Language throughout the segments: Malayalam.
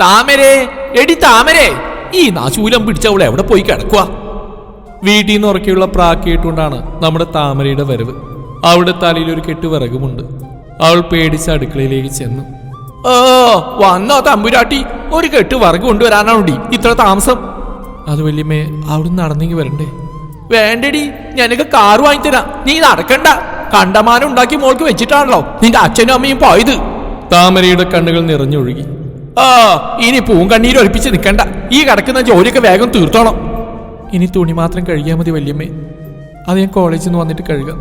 താമരേ എടി താമരേ ഈ നാശൂലം പിടിച്ചവൾ എവിടെ പോയി കിടക്കുക വീട്ടിൽ നിന്ന് ഉറക്കിയുള്ള പ്രാക്കിയിട്ടുകൊണ്ടാണ് നമ്മുടെ താമരയുടെ വരവ്. അവിടെ തലയിൽ ഒരു കെട്ട് വിറകുമുണ്ട് അവൾ പേടിച്ച് അടുക്കളയിലേക്ക് ചെന്നു. ഓ വന്നോ തമ്പുരാട്ടി ഒരു കെട്ട് വിറക് കൊണ്ടുവരാനാണോടി ഇത്ര താമസം. അത് വല്യമ്മേ അവിടെ നടന്നെങ്കിൽ വരണ്ടേ. വേണ്ടടി ഞാനൊക്കെ കാറ് വാങ്ങിത്തരാം. നീ നടക്കണ്ട. കണ്ടമാനം ഉണ്ടാക്കി മോൾക്ക് വെച്ചിട്ടാണല്ലോ നിന്റെ അച്ഛനും അമ്മയും പോയത്. താമരയുടെ കണ്ണുകൾ നിറഞ്ഞൊഴുകി. ആ ഇനി പൂങ്കണ്ണീര് ഒളിപ്പിച്ച് നിൽക്കണ്ട. ഈ കിടക്കുന്ന ജോലിയൊക്കെ വേഗം തീർത്തോണം. ഇനി തുണി മാത്രം കഴുകിയാൽ മതി വല്യമ്മേ. അത് ഞാൻ കോളേജിൽ നിന്ന് വന്നിട്ട് കഴുകാം.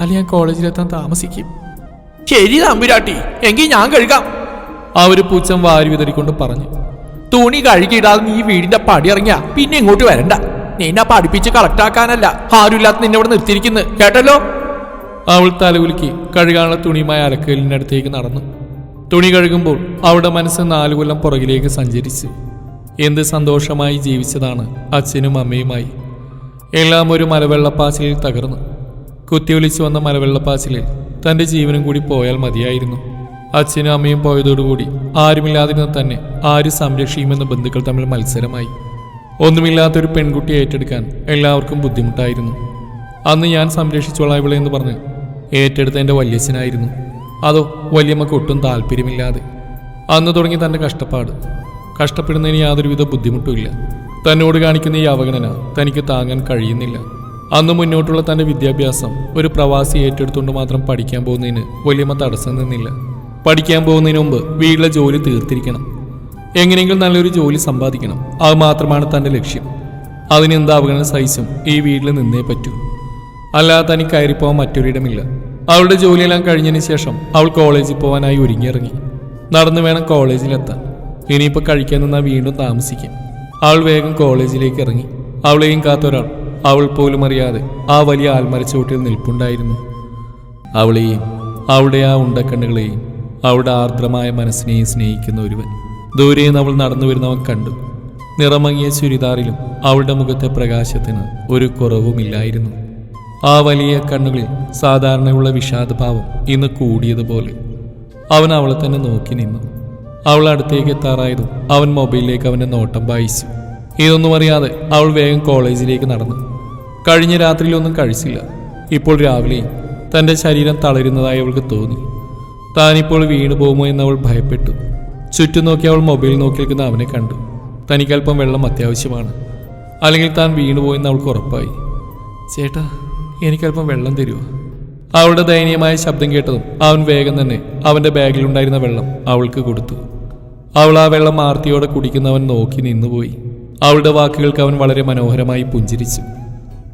അല്ല ഞാൻ കോളേജിലെത്താൻ താമസിക്കും. ശരി തമ്പുരാട്ടി എങ്കിൽ ഞാൻ കഴുകാം. ആ ഒരു പൂച്ചം വാരി വിതറിക്കൊണ്ട് പറഞ്ഞു. തുണി കഴുകിയിടാതെ നീ വീടിന്റെ പടി ഇറങ്ങിയാ പിന്നെ ഇങ്ങോട്ട് വരണ്ട. നിന്നെ പഠിപ്പിച്ച് ആക്കാനല്ല ആരുമില്ലാത്ത നിന്നെ ഇവിടെ നിർത്തിയിരിക്കുന്നു. കേട്ടല്ലോ? അവൾ തലകുലുക്കി കഴുകാനുള്ള തുണിയുമായി അലക്കലിന്റെ അടുത്തേക്ക് നടന്നു. തുണി കഴുകുമ്പോൾ അവളുടെ മനസ്സ് നാലു കൊല്ലം പുറകിലേക്ക് സഞ്ചരിച്ചു. എന്ത് സന്തോഷമായി ജീവിച്ചതാണ് അച്ഛനും അമ്മയുമായി. എല്ലാം ഒരു മലവെള്ളപ്പാച്ചിലിൽ തകർന്നു. കുത്തിയൊലിച്ചു വന്ന മലവെള്ളപ്പാച്ചിലിൽ തന്റെ ജീവനും കൂടി പോയാൽ മതിയായിരുന്നു. അച്ഛനും അമ്മയും പോയതോടുകൂടി ആരുമില്ലാതിരുന്ന തന്നെ ആര് സംരക്ഷിക്കുമെന്ന് ബന്ധുക്കൾ തമ്മിൽ മത്സരമായി. ഒന്നുമില്ലാത്തൊരു പെൺകുട്ടി ഏറ്റെടുക്കാൻ എല്ലാവർക്കും ബുദ്ധിമുട്ടായിരുന്നു. അന്ന് ഞാൻ സംരക്ഷിച്ചോളാം ഇവളെ എന്ന് പറഞ്ഞ് ഏറ്റെടുത്ത എന്റെ വല്യച്ഛനായിരുന്നു. അതോ വലിയമ്മക്ക് ഒട്ടും താല്പര്യമില്ലാതെ. അന്ന് തുടങ്ങി തന്റെ കഷ്ടപ്പാട്. കഷ്ടപ്പെടുന്നതിന് യാതൊരുവിധ ബുദ്ധിമുട്ടുമില്ല. തന്നോട് കാണിക്കുന്ന ഈ അവഗണന തനിക്ക് താങ്ങാൻ കഴിയുന്നില്ല. അന്ന് മുന്നോട്ടുള്ള തന്റെ വിദ്യാഭ്യാസം ഒരു പ്രവാസി ഏറ്റെടുത്തുകൊണ്ട് മാത്രം പഠിക്കാൻ പോകുന്നതിന് വലിയമ്മ തടസ്സം നിന്നില്ല. പഠിക്കാൻ പോകുന്നതിന് മുമ്പ് വീട്ടിലെ ജോലി തീർത്തിരിക്കണം. എങ്ങനെയെങ്കിലും നല്ലൊരു ജോലി സമ്പാദിക്കണം. അത് മാത്രമാണ് തന്റെ ലക്ഷ്യം. അതിനെന്ത് അവഗണന സഹിച്ചും ഈ വീട്ടിൽ നിന്നേ പറ്റൂ. അല്ലാതെ തനിക്ക് കയറിപ്പോവാൻ മറ്റൊരിടമില്ല. അവളുടെ ജോലിയെല്ലാം കഴിഞ്ഞതിന് ശേഷം അവൾ കോളേജിൽ പോകാനായി ഒരുങ്ങിയിറങ്ങി. നടന്നു വേണം കോളേജിലെത്താൻ. ഇനിയിപ്പോൾ കഴിക്കാൻ നിന്നാൽ വീണ്ടും താമസിക്കും. അവൾ വേഗം കോളേജിലേക്ക് ഇറങ്ങി. അവളെയും കാത്തൊരാൾ അവൾ പോലും അറിയാതെ ആ വലിയ ആൽമരച്ചോട്ടിൽ നിൽപ്പുണ്ടായിരുന്നു. അവളെയും അവളുടെ ആ ഉണ്ടക്കണ്ണുകളെയും അവളുടെ ആർദ്രമായ മനസ്സിനെയും സ്നേഹിക്കുന്ന ഒരുവൻ. ദൂരെ നിന്ന് അവൾ നടന്നു വരുന്നവൻ കണ്ടു. നിറമങ്ങിയ ചുരിദാറിലും അവളുടെ മുഖത്തെ പ്രകാശത്തിന് ഒരു കുറവുമില്ലായിരുന്നു. ആ വലിയ കണ്ണുകളിൽ സാധാരണയുള്ള വിഷാദഭാവം ഇന്ന് കൂടിയതുപോലെ. അവൻ അവളെ തന്നെ നോക്കി നിന്നു. അവൾ അടുത്തേക്ക് എത്താറായതും അവൻ മൊബൈലിലേക്ക് അവന്റെ നോട്ടം വായിച്ചു. ഇതൊന്നും അറിയാതെ അവൾ വേഗം കോളേജിലേക്ക് നടന്നു. കഴിഞ്ഞ രാത്രിയിലൊന്നും കഴിച്ചില്ല. ഇപ്പോൾ രാവിലെ തന്റെ ശരീരം തളരുന്നതായി അവൾക്ക് തോന്നി. താനിപ്പോൾ വീണു പോകുമോ എന്ന് അവൾ ഭയപ്പെട്ടു. ചുറ്റും നോക്കി അവൾ മൊബൈൽ നോക്കി നിൽക്കുന്ന അവനെ കണ്ടു. തനിക്കല്പം വെള്ളം അത്യാവശ്യമാണ്. അല്ലെങ്കിൽ താൻ വീണുപോയെന്ന് അവൾക്ക് ഉറപ്പായി. ചേട്ടാ എനിക്കല്പം വെള്ളം തരുമോ അവളുടെ ദയനീയമായ ശബ്ദം കേട്ടതും അവൻ വേഗം തന്നെ അവന്റെ ബാഗിലുണ്ടായിരുന്ന വെള്ളം അവൾക്ക് കൊടുത്തു. അവൾ ആ വെള്ളം ആർത്തിയോടെ കുടിക്കുന്നവൻ നോക്കി നിന്നുപോയി. അവളുടെ വാക്കുകൾക്ക് അവൻ വളരെ മനോഹരമായി പുഞ്ചിരിച്ചു.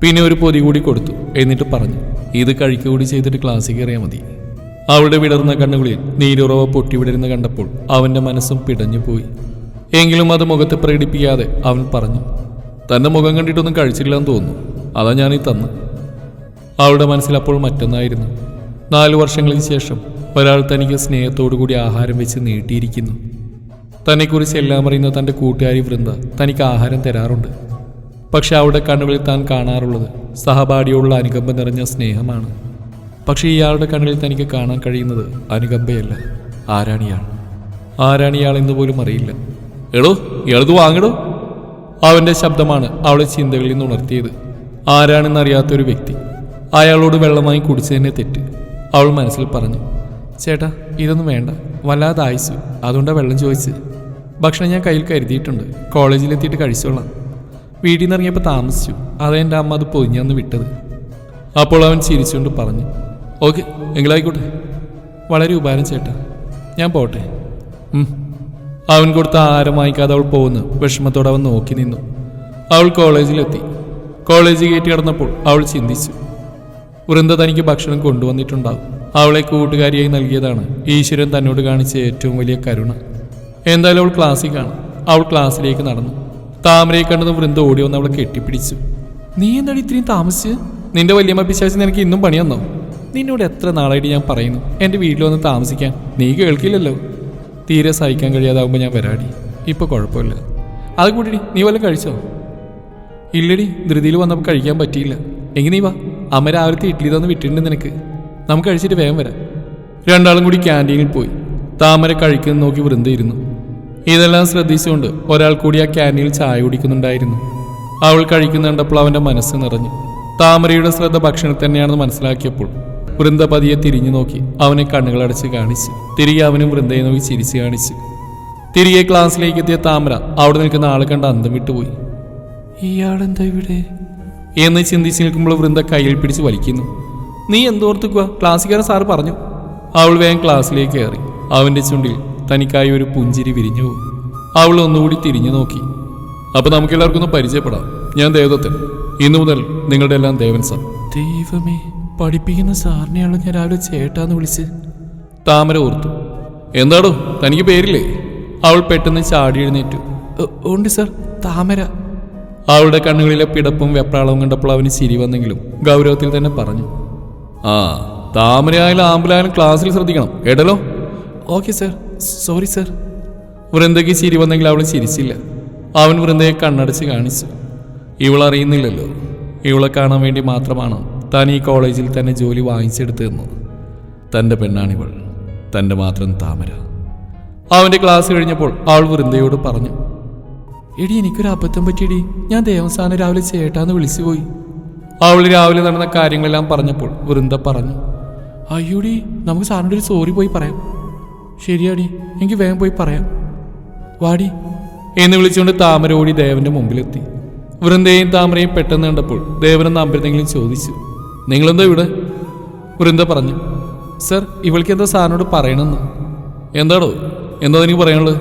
പിന്നെ ഒരു പൊതി കൂടി കൊടുത്തു. എന്നിട്ട് പറഞ്ഞു ഇത് കഴിക്കുകൂടി ചെയ്തിട്ട് ക്ലാസ്സിൽ കയറിയാൽ മതി. അവളുടെ വിടർന്ന കണ്ണുകളിൽ നീരുറവ പൊട്ടി വിടരുന്ന കണ്ടപ്പോൾ അവന്റെ മനസ്സും പിടഞ്ഞുപോയി എങ്കിലും അത് മുഖത്ത് പ്രകടിപ്പിക്കാതെ അവൻ പറഞ്ഞു തന്റെ മുഖം കണ്ടിട്ടൊന്നും കഴിച്ചില്ലെന്ന് തോന്നുന്നു. അതാ ഞാനീ തന്നു. അവളുടെ മനസ്സിൽ അപ്പോൾ മറ്റൊന്നായിരുന്നു. നാലു വർഷങ്ങൾക്ക് ശേഷം ഒരാൾ തനിക്ക് സ്നേഹത്തോടു കൂടി ആഹാരം വെച്ച് നീട്ടിയിരിക്കുന്നു. തന്നെക്കുറിച്ച് എല്ലാം അറിയുന്ന തന്റെ കൂട്ടുകാരി വൃന്ദ തനിക്ക് ആഹാരം തരാറുണ്ട്. പക്ഷെ അവളുടെ കണ്ണുകളിൽ താൻ കാണാറുള്ളത് സഹപാഠിയോടുള്ള അനുകമ്പ നിറഞ്ഞ സ്നേഹമാണ്. പക്ഷേ ഇയാളുടെ കണ്ണുകളിൽ തനിക്ക് കാണാൻ കഴിയുന്നത് അനുകമ്പയല്ല ആരാണിയാൾ? ഇയാൾ ആരാണ് ഇയാൾ എന്ന് പോലും അറിയില്ല. എടോ ഇയാളത് വാങ്ങടോ. അവന്റെ ശബ്ദമാണ് അവളെ ചിന്തകളിൽ നിന്ന് ഉണർത്തിയത്. ആരാണെന്നറിയാത്തൊരു വ്യക്തി. അയാളോട് വെള്ളമായി കുടിച്ചതിനെ തെറ്റ് അവൾ മനസ്സിൽ പറഞ്ഞു. ചേട്ടാ ഇതൊന്നും വേണ്ട. വല്ലാതെ ആയിച്ചു അതുകൊണ്ടാണ് വെള്ളം ചോദിച്ചത്. ഭക്ഷണം ഞാൻ കയ്യിൽ കരുതിയിട്ടുണ്ട്. കോളേജിലെത്തിയിട്ട് കഴിച്ചോളാം. വീട്ടിൽ നിന്ന് ഇറങ്ങിയപ്പോൾ താമസിച്ചു. അതെന്റെ അമ്മ അത് പൊതിഞ്ഞന്ന് വിട്ടത്. അപ്പോൾ അവൻ ചിരിച്ചുകൊണ്ട് പറഞ്ഞു ഓക്കെ എങ്കിലായിക്കോട്ടെ. വളരെ ഉപകാരം ചേട്ടാ. ഞാൻ പോട്ടെ. അവൻ കൊടുത്ത ആരം വാങ്ങിക്കാതെ അവൾ പോകുന്നു. വിഷമത്തോടെ അവൻ നോക്കി നിന്നു. അവൾ കോളേജിലെത്തി. കോളേജ് കയറ്റി കടന്നപ്പോൾ അവൾ ചിന്തിച്ചു. വൃന്ദ തനിക്ക് ഭക്ഷണം കൊണ്ടുവന്നിട്ടുണ്ടാവും. അവളെ കൂട്ടുകാരിയായി നൽകിയതാണ് ഈശ്വരൻ തന്നോട് കാണിച്ച ഏറ്റവും വലിയ കരുണ. എന്തായാലും അവൾ ക്ലാസ്സിൽ കാണും. അവൾ ക്ലാസ്സിലേക്ക് നടന്നു. താമരയെ കണ്ടതും വൃന്ദ ഓടി വന്ന് അവളെ കെട്ടിപ്പിടിച്ചു. നീ എന്താണ് ഇത്രയും താമസിച്ച്? നിന്റെ വല്യമ്മ പിശാച്ച് നിനക്ക് ഇന്നും പണി വന്നോ നിന്നോട് എത്ര നാളായിട്ട് ഞാൻ പറയുന്നു. എന്റെ വീട്ടിൽ വന്ന് താമസിക്കാൻ നീ കേൾക്കില്ലല്ലോ. തീരെ സഹിക്കാൻ കഴിയാതാവുമ്പോൾ ഞാൻ വരാടി. ഇപ്പോൾ കുഴപ്പമില്ല. അത് കൂടി നീ വല്ലതും കഴിച്ചോ? ഇല്ലടി. ധൃതിയിൽ വന്നപ്പോൾ കഴിക്കാൻ പറ്റിയില്ല. എങ്കിൽ നീ വാ. അമ്മ രാവിലത്തെ ഇഡ്ഡലി തന്ന് വിട്ടിട്ടുണ്ട് നിനക്ക്. നമുക്ക് കഴിച്ചിട്ട് വേഗം വരാം. രണ്ടാളും കൂടി ക്യാന്റീനിൽ പോയി. താമര കഴിക്കുന്ന നോക്കി വൃന്ദയിരുന്നു ഇതെല്ലാം ശ്രദ്ധിച്ചുകൊണ്ട് ഒരാൾ കൂടി ആ ക്യാന്റീനിൽ ചായ കുടിക്കുന്നുണ്ടായിരുന്നു. അവൾ കഴിക്കുന്ന കണ്ടപ്പോൾ അവന്റെ മനസ്സ് നിറഞ്ഞു. താമരയുടെ ശ്രദ്ധ ഭക്ഷണത്തിൽ തന്നെയാണെന്ന് മനസ്സിലാക്കിയപ്പോൾ വൃന്ദ പതിയെ തിരിഞ്ഞു നോക്കി. അവനെ കണ്ണുകളടച്ച് കാണിച്ച് തിരികെ അവനും വൃന്ദയെ നോക്കി ചിരിച്ചു കാണിച്ചു. തിരികെ ക്ലാസ്സിലേക്ക് എത്തിയ താമര അവിടെ നിൽക്കുന്ന ആളെ കണ്ട് അന്തം വിട്ടുപോയി. ഇയാളെന്താ ഇവിടെ? എന്ന് ചിന്തിച്ച് നിൽക്കുമ്പോൾ വൃന്ദ കയ്യിൽ പിടിച്ച് വലിക്കുന്നു. നീ എന്തോർത്തുക്കുക ക്ലാസ്സിക്കാരൻ സാർ പറഞ്ഞു. അവൾ വേഗം ക്ലാസ്സിലേക്ക് കയറി. അവന്റെ ചുണ്ടിൽ തനിക്കായി ഒരു പുഞ്ചിരി വിരിഞ്ഞു അവൾ ഒന്നുകൂടി തിരിഞ്ഞു നോക്കി. അപ്പോൾ നമുക്ക് എല്ലാവർക്കും ഒന്ന് പരിചയപ്പെടാം. ഞാൻ ദേവതത്തിൽ ഇന്നു മുതൽ നിങ്ങളുടെ എല്ലാം ദേവൻ സാർ. ദൈവമേ പഠിപ്പിക്കുന്ന സാറിനെയാണോ ഞാൻ രാവിലെ ചേട്ടാന്ന് വിളിച്ച്. താമര ഓർത്തു. എന്താടോ തനിക്ക് പേരില്ലേ? അവൾ പെട്ടെന്ന് ചാടി എഴുന്നേറ്റു. "ഉ- ഉണ്ട് സർ. താമര. അവളുടെ കണ്ണുകളിലെ പിടപ്പും വെപ്രാളവും കണ്ടപ്പോൾ അവന് ചിരി വന്നെങ്കിലും ഗൗരവത്തിൽ തന്നെ പറഞ്ഞു ആ താമരയായാലും ആമ്പലായാലും ക്ലാസ്സിൽ ശ്രദ്ധിക്കണം. കേട്ടല്ലോ? Okay sir. Sorry sir. വൃന്ദയ്ക്ക് ചിരി വന്നെങ്കിൽ അവൾ ചിരിച്ചില്ല. അവൻ വൃന്ദയെ കണ്ണടച്ച് കാണിച്ചു. ഇവൾ അറിയുന്നില്ലല്ലോ. ഇവളെ കാണാൻ വേണ്ടി മാത്രമാണ് താൻ ഈ കോളേജിൽ തന്നെ ജോലി വാങ്ങിച്ചെടുത്തതെന്ന് തന്റെ പെണ്ണാണിവൾ. തന്റെ മാത്രം താമര. അവന്റെ ക്ലാസ് കഴിഞ്ഞപ്പോൾ അവൾ വൃന്ദയോട് പറഞ്ഞു എടി എനിക്കൊരു അബദ്ധം പറ്റിയടി. ഞാൻ ദേവസ്ഥാനം രാവിലെ ചേട്ടാന്ന് വിളിച്ചു പോയി അവൾ രാവിലെ നടന്ന കാര്യങ്ങളെല്ലാം പറഞ്ഞപ്പോൾ വൃന്ദ പറഞ്ഞു. അയ്യോടി നമുക്ക് സാറിന്റെ ഒരു സോറി പോയി പറയാം. ശരിയാടി എനിക്ക് വേഗം പോയി പറയാം. വാടി. എന്ന് വിളിച്ചുകൊണ്ട് താമര ഓടി ദേവന്റെ മുമ്പിലെത്തി. വൃന്ദയും താമരയും പെട്ടെന്ന് കണ്ടപ്പോൾ ദേവനെന്ന് അമ്പരത്തെങ്കിലും ചോദിച്ചു നിങ്ങളെന്താ ഇവിടെ? വൃന്ദ പറഞ്ഞു സർ ഇവൾക്ക് എന്താ സാറിനോട് പറയണമെന്ന്? എന്താടോ? എന്താ എനിക്ക് പറയാനുള്ളത്?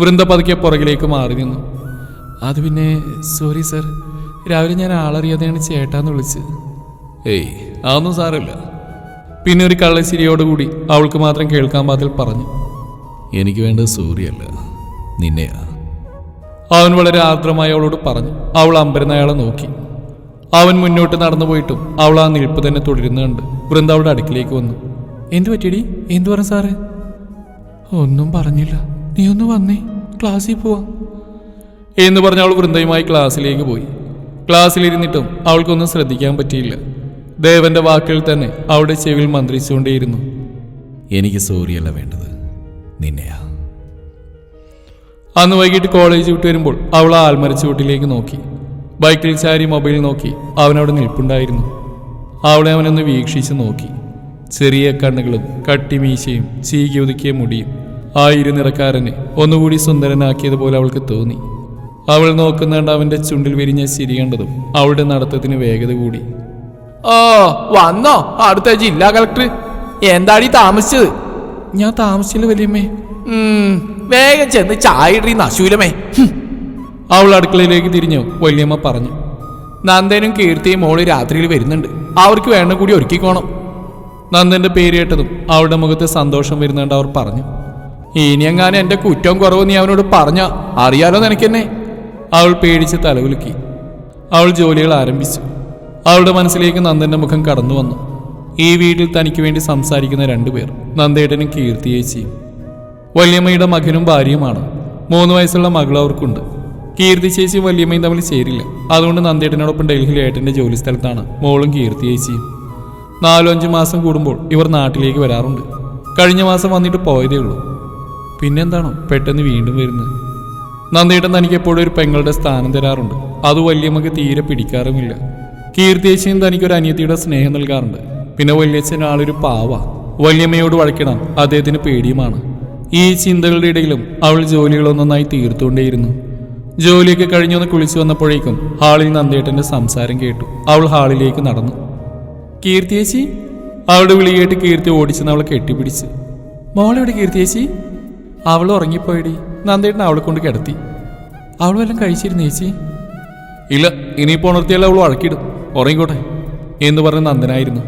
വൃന്ദ പതുക്കെ പുറകിലേക്ക് മാറി നിന്നു. അത് പിന്നെ സോറി സർ രാവിലെ ഞാൻ ആളറിയാതെയാണ് ചേട്ടാന്ന് വിളിച്ച് ഏയ് അതൊന്നും സാരമില്ല. പിന്നെ ഒരു കള്ളശ്ശിരിയോടുകൂടി അവൾക്ക് മാത്രം കേൾക്കാൻ പാതിൽ പറഞ്ഞു. എനിക്ക് വേണ്ടത് സൂര്യല്ല നിന്നെയാ. അവൻ വളരെ ആർദ്രമായി അവളോട് പറഞ്ഞു. അവൾ അമ്പരന്ന് അയാളെ നോക്കി. അവൻ മുന്നോട്ട് നടന്നു പോയിട്ടും അവൾ ആ നിൽപ്പ് തന്നെ തുടരുന്നുണ്ട് വൃന്ദ അവളുടെ അടുക്കിലേക്ക് വന്നു. എന്തു പറ്റിയടി? എന്തു പറഞ്ഞു സാറേ? ഒന്നും പറഞ്ഞില്ല. നീ ഒന്ന് വന്നേ. ക്ലാസ്സിൽ പോവാം. എന്ന് പറഞ്ഞ് അവൾ വൃന്ദയുമായി ക്ലാസ്സിലേക്ക് പോയി. ക്ലാസ്സിലിരുന്നിട്ടും അവൾക്കൊന്നും ശ്രദ്ധിക്കാൻ പറ്റിയില്ല. ദേവന്റെ വാക്കുകൾ തന്നെ അവളുടെ ചെവിയിൽ മന്ത്രിച്ചുകൊണ്ടേയിരുന്നു. എനിക്ക് സൂര്യല്ല വേണ്ടത്. നിന്നെയാ. അന്ന് വൈകിട്ട് കോളേജ് വിട്ട് വരുമ്പോൾ അവൾ ആ ആൽമരച്ചുവട്ടിലേക്ക് നോക്കി. ബൈക്കിൽ ചാരി മൊബൈൽ നോക്കി അവനവിടെ നിൽപ്പുണ്ടായിരുന്നു. അവളെ അവനൊന്ന് വീക്ഷിച്ച് നോക്കി. ചെറിയ കണ്ണുകളും കട്ടിമീശയും ചീകി ഒതുക്കിയ മുടിയും ആ ഇരുനിറക്കാരനെ ഒന്നുകൂടി സുന്ദരനാക്കിയതുപോലെ അവൾക്ക് തോന്നി. അവൾ നോക്കുന്നുണ്ട് അവന്റെ ചുണ്ടിൽ വിരിഞ്ഞ ചിരി കണ്ടതും അവളുടെ നടത്തത്തിന് വേഗത കൂടി. ഓ വന്നോ. അടുത്ത ജില്ലാ കളക്ടർ. എന്താടി താമസിച്ചത്? ഞാൻ താമസിച്ചില്ല വലിയമ്മേ. വേഗം ചെന്ന് ചായ ഇടീ നശൂലമേ അവൾ അടുക്കളയിലേക്ക് തിരിഞ്ഞു. വലിയമ്മ പറഞ്ഞു. നന്ദനും കീർത്തിയും മോൾ രാത്രിയിൽ വരുന്നുണ്ട്. അവർക്ക് വേണ്ട കൂടി ഒരുക്കിക്കോണം. നന്ദന്റെ പേര് കേട്ടതും അവളുടെ മുഖത്ത് സന്തോഷം വരുന്നുണ്ട് അവർ പറഞ്ഞു. ഇനി എങ്ങാനും എന്റെ കുറ്റവും കുറവ് നീ അവനോട് പറഞ്ഞ അറിയാലോ നിനക്കെന്നെ. അവൾ പേടിച്ച് തലകുലുക്കി. അവൾ ജോലികൾ ആരംഭിച്ചു. അവളുടെ മനസ്സിലേക്ക് നന്ദന്റെ മുഖം കടന്നു വന്നു. ഈ വീട്ടിൽ തനിക്ക് വേണ്ടി സംസാരിക്കുന്ന രണ്ടുപേർ നന്ദേട്ടനും കീർത്തിയേച്ചിയും വല്യമ്മയുടെ മകനും ഭാര്യയുമാണ്. മൂന്ന് വയസ്സുള്ള മകൾ അവർക്കുണ്ട്. കീർത്തി ചേച്ചിയും വല്യമ്മയും തമ്മിൽ ചേരില്ല. അതുകൊണ്ട് നന്ദേട്ടനോടൊപ്പം ഡൽഹിയിലെ ഏട്ടന്റെ ജോലി സ്ഥലത്താണ് മോളും കീർത്തി ചേച്ചിയും. നാലോ അഞ്ചു മാസം കൂടുമ്പോൾ ഇവർ നാട്ടിലേക്ക് വരാറുണ്ട്. കഴിഞ്ഞ മാസം വന്നിട്ട് പോയതേ ഉള്ളൂ. പിന്നെന്താണോ പെട്ടെന്ന് വീണ്ടും വരുന്നത്? നന്ദേട്ടൻ തനിക്ക് എപ്പോഴും ഒരു പെങ്ങളുടെ സ്ഥാനം തരാറുണ്ട്. അത് വല്യമ്മക്ക് തീരെ പിടിക്കാറുമില്ല. തനിക്ക് ഒരു അനിയത്തിയുടെ സ്നേഹം നൽകാറുണ്ട്. പിന്നെ വല്യച്ഛൻ ആളൊരു പാവ. വല്യമ്മയോട് വഴക്കിടാൻ അദ്ദേഹത്തിന് പേടിയുമാണ്. ഈ ചിന്തകളുടെ ഇടയിലും അവൾ ജോലികളൊന്നൊന്നായി തീർത്തുകൊണ്ടേയിരുന്നു. ജോലിയൊക്കെ കഴിഞ്ഞൊന്ന് കുളിച്ചു വന്നപ്പോഴേക്കും ഹാളിൽ നന്ദേട്ടന്റെ സംസാരം കേട്ടു. അവൾ ഹാളിലേക്ക് നടന്നു. കീർത്തിയേച്ചി? അവളുടെ വിളി കേട്ട് കീർത്തി ഓടിച്ചെന്ന് അവളെ കെട്ടിപ്പിടിച്ച്. മോളെവിടെ കീർത്തിയേച്ചി? അവൾ ഉറങ്ങിപ്പോയടി. നന്ദേട്ടൻ അവളെ കൊണ്ട് കിടത്തി. അവൾ വല്ലതും കഴിച്ചിരുന്നു ചേച്ചി? ഇല്ല ഇനിയിപ്പോൾ ഉണർത്തിയാൽ അവൾ വഴക്കിടും. ഉറങ്ങിക്കോട്ടെ. എന്ന് പറഞ്ഞ് നന്ദനായിരുന്നു.